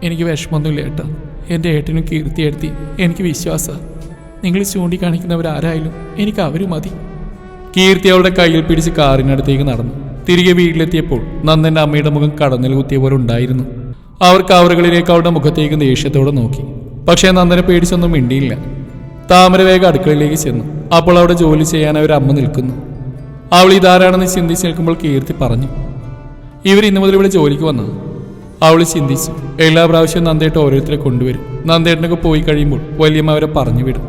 എനിക്ക് വിഷമമൊന്നുമില്ല ഏട്ടാ. എന്റെ ഏട്ടനും കീർത്തി എടുത്തി എനിക്ക് വിശ്വാസമാണ് നിങ്ങൾ ചൂണ്ടിക്കാണിക്കുന്നവരാരായാലും എനിക്ക് അവർ മതി. കീർത്തി അവളുടെ കയ്യിൽ പിടിച്ച് കാറിനടുത്തേക്ക് നടന്നു. തിരികെ വീട്ടിലെത്തിയപ്പോൾ നന്ദന്റെ അമ്മയുടെ മുഖം കടന്നിൽ കുത്തിയ പോലെ ഉണ്ടായിരുന്നു. അവർ കവറുകളിലേക്ക് അവളുടെ മുഖത്തേക്ക് ദേഷ്യത്തോടെ നോക്കി. പക്ഷേ നന്ദനെ പേടിച്ചൊന്നും മിണ്ടിയില്ല. താമര വേഗം അടുക്കളയിലേക്ക് ചെന്നു. അപ്പോൾ അവിടെ ജോലി ചെയ്യാൻ അവർ അമ്മ നിൽക്കുന്നു. അവൾ ഇതാരാണെന്ന് ചിന്തിച്ച് നിൽക്കുമ്പോൾ കീർത്തി പറഞ്ഞു. ഇവർ ഇന്നു മുതൽ ഇവിടെ ജോലിക്ക് വന്നത്. അവൾ ചിന്തിച്ചു. എല്ലാ പ്രാവശ്യവും നന്ദേട്ട് ഓരോരുത്തരെ കൊണ്ടുവരും. നന്ദേട്ടനൊക്കെ പോയി കഴിയുമ്പോൾ വലിയമ്മ അവരെ പറഞ്ഞു വിടും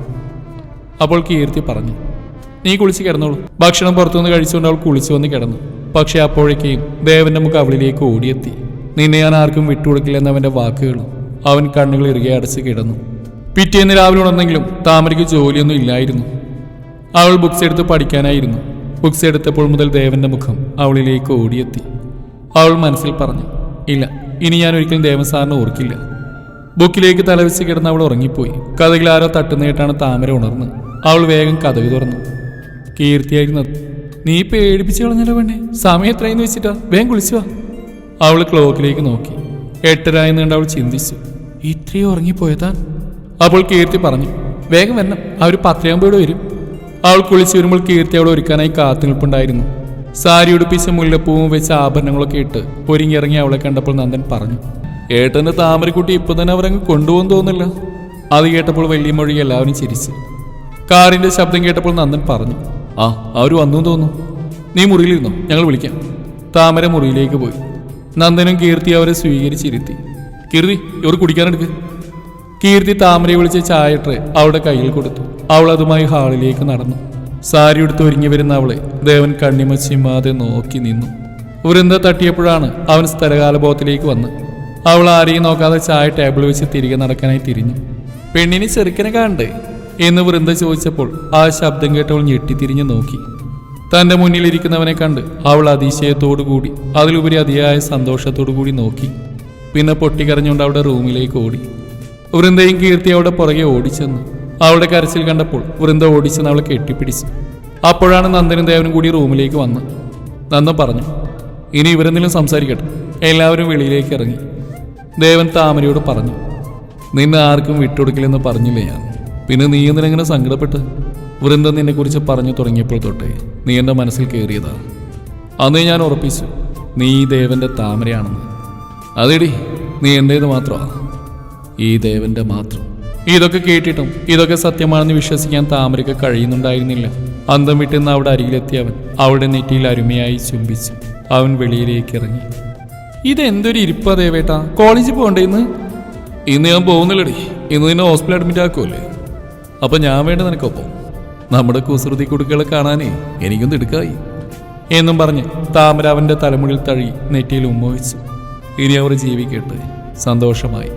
അപ്പോൾ കീർത്തി പറഞ്ഞു. നീ കുളിച്ച് കിടന്നോളൂ. ഭക്ഷണം പുറത്തുനിന്ന് കഴിച്ചുകൊണ്ട് അവൾ കുളിച്ചു വന്ന് കിടന്നു. പക്ഷെ അപ്പോഴേക്കും ദേവന്റെ മുഖം അവളിലേക്ക് ഓടിയെത്തി. നിന്നെ ഞാൻ ആർക്കും വിട്ടുകൊടുക്കില്ലെന്ന് അവന്റെ വാക്കുകളും അവൻ കണ്ണുകൾ ഇറുകെ അടച്ച് കിടന്നു. പിറ്റേന്ന് രാവിലെ ഉണർന്നെങ്കിലും താമരയ്ക്ക് ജോലിയൊന്നും ഇല്ലായിരുന്നു. അവൾ ബുക്സ് എടുത്ത് പഠിക്കാനായിരുന്നു. ബുക്സ് എടുത്തപ്പോൾ മുതൽ ദേവന്റെ മുഖം അവളിലേക്ക് ഓടിയെത്തി. അവൾ മനസ്സിൽ പറഞ്ഞു ഇല്ല ഇനി ഞാൻ ഒരിക്കലും ദേവൻ സാറിനെ ഓർക്കില്ല. ബുക്കിലേക്ക് തലവെച്ച് കിടന്ന് അവൾ ഉറങ്ങിപ്പോയി. കഥകിൽ ആരോ തട്ടുന്നേട്ടാണ് താമര ഉണർന്ന്. അവൾ വേഗം കഥകൾ തുറന്നു. കീർത്തിയായിരുന്നു. അത്. നീ പേടിപ്പിച്ചു കളഞ്ഞല്ലോ വേണ്ടേ സമയം എത്രയെന്ന് വെച്ചിട്ടാ? വേഗം കുളിച്ചു വാ. അവൾ ക്ലോക്കിലേക്ക് നോക്കി. എട്ടരായി എന്നുകൊണ്ട് അവൾ ചിന്തിച്ചു. ഇത്രയും ഉറങ്ങിപ്പോയതാ? അപ്പോൾ കീർത്തി പറഞ്ഞു. വേഗം വരണം. അവർ പത്തരയാകുമ്പോഴേ വരും. അവൾ കുളിച്ചു വരുമ്പോൾ കീർത്തി അവളെ ഒരുക്കാനായി കാത്തു നിൽപ്പുണ്ടായിരുന്നു സാരി ഉടുപ്പിച്ച മുല്ലപ്പൂവും വെച്ച ആഭരണങ്ങളൊക്കെ ഇട്ട് ഒരുങ്ങിയിറങ്ങി അവളെ കണ്ടപ്പോൾ നന്ദൻ പറഞ്ഞു. ഏട്ടന്റെ താമരക്കുട്ടി ഇപ്പൊ തന്നെ അവരങ്ങ് കൊണ്ടുപോകും തോന്നില്ല അത് കേട്ടപ്പോൾ വലിയ മൊഴി എല്ലാവരും ചിരിച്ചു. കാറിന്റെ ശബ്ദം കേട്ടപ്പോൾ നന്ദൻ പറഞ്ഞു. ആ അവർ വന്നു തോന്നുന്നു. നീ മുറിയിലിരുന്നോ? ഞങ്ങൾ വിളിക്കാം. താമര മുറിയിലേക്ക് പോയി. നന്ദനും കീർത്തി അവരെ സ്വീകരിച്ചിരുത്തി. കീർത്തി ഇവർ കുടിക്കാനെടുക്ക് കീർത്തി താമരയെ വിളിച്ച് ചായ അവളുടെ കയ്യിൽ കൊടുത്തു. അവൾ അതുമായി ഹാളിലേക്ക് നടന്നു. സാരി എടുത്ത് ഒരുങ്ങി വരുന്ന അവളെ ദേവൻ കണ്ണിമച്ചിമാതെ നോക്കി നിന്നു. വൃന്ദ തട്ടിയപ്പോഴാണ് അവൻ സ്ഥലകാലബോധത്തിലേക്ക് വന്ന്. അവൾ ആരെയും നോക്കാതെ ചായ ടേബിൾ വെച്ച് തിരികെ നടക്കാനായി തിരിഞ്ഞു. പെണ്ണിനെ ചെറുക്കനെ കാണണ്ടേ? എന്ന് വൃന്ദ ചോദിച്ചപ്പോൾ ആ ശബ്ദം കേട്ടവൾ ഞെട്ടിത്തിരിഞ്ഞു നോക്കി. തന്റെ മുന്നിലിരിക്കുന്നവനെ കണ്ട് അവൾ അതിശയത്തോടു കൂടി അതിലുപരി അതിയായ സന്തോഷത്തോടു കൂടി നോക്കി. പിന്നെ പൊട്ടിക്കരഞ്ഞുകൊണ്ട് അവളുടെ റൂമിലേക്ക് ഓടി. വൃന്ദയും കീർത്തി അവളുടെ പുറകെ ഓടിച്ചെന്നു. അവളുടെ കരച്ചിൽ കണ്ടപ്പോൾ വൃന്ദ ഓടിച്ചെന്ന് അവളെ കെട്ടിപ്പിടിച്ചു. അപ്പോഴാണ് നന്ദനും ദേവനും കൂടി റൂമിലേക്ക് വന്ന്. നന്ദ പറഞ്ഞു ഇനി ഇവരെന്തെങ്കിലും സംസാരിക്കട്ടെ. എല്ലാവരും വെളിയിലേക്ക് ഇറങ്ങി. ദേവൻ താമരയോട് പറഞ്ഞു നിന്നെ ആർക്കും വിട്ടുകൊടുക്കില്ലെന്ന് പറഞ്ഞില്ലേ ഞാൻ? പിന്നെ നീ എന്തിനെങ്ങനെ സങ്കടപ്പെട്ട്? വൃന്ദ നിന്നെക്കുറിച്ച് പറഞ്ഞു തുടങ്ങിയപ്പോൾ തൊട്ടേ നീ എന്റെ മനസ്സിൽ കയറിയതാ. അന്നേ ഞാൻ ഉറപ്പിച്ചു നീ ദേവന്റെ താമരയാണെന്ന്. അതേടി നീ എന്റേത് മാത്രമാ? ഈ ദേവന്റെ മാത്രം. ഇതൊക്കെ കേട്ടിട്ടും ഇതൊക്കെ സത്യമാണെന്ന് വിശ്വസിക്കാൻ താമരയ്ക്ക് കഴിയുന്നുണ്ടായിരുന്നില്ല. അന്തം വിട്ടുന്ന അവിടെ അരികിലെത്തിയ അവൻ. അവിടെ നെറ്റിയിൽ അരുമയായി ചുംബിച്ചു. അവൻ വെളിയിലേക്ക് ഇറങ്ങി ഇതെന്തൊരു ഇരിപ്പാ ദേവേട്ടാ? കോളേജിൽ പോകണ്ടേ ഇന്ന്? ഇന്ന് ഞാൻ പോകുന്നില്ലടി. ഇന്ന് നിന്നെ ഹോസ്പിറ്റൽ അഡ്മിറ്റ് ആക്കുമല്ലേ അപ്പൊ ഞാൻ വേണ്ട നിനക്കൊപ്പം നമ്മുടെ കുസൃതി കുടുക്കളെ കാണാനേ എനിക്കൊന്ന് എടുക്കായി. എന്നും പറഞ്ഞ് താമരാവന്റെ തലമുടിയിൽ തഴി നെറ്റിയിൽ ഉമ്മോഹിച്ചു ഇനി അവർ ജീവിക്കട്ടെ. സന്തോഷമായി.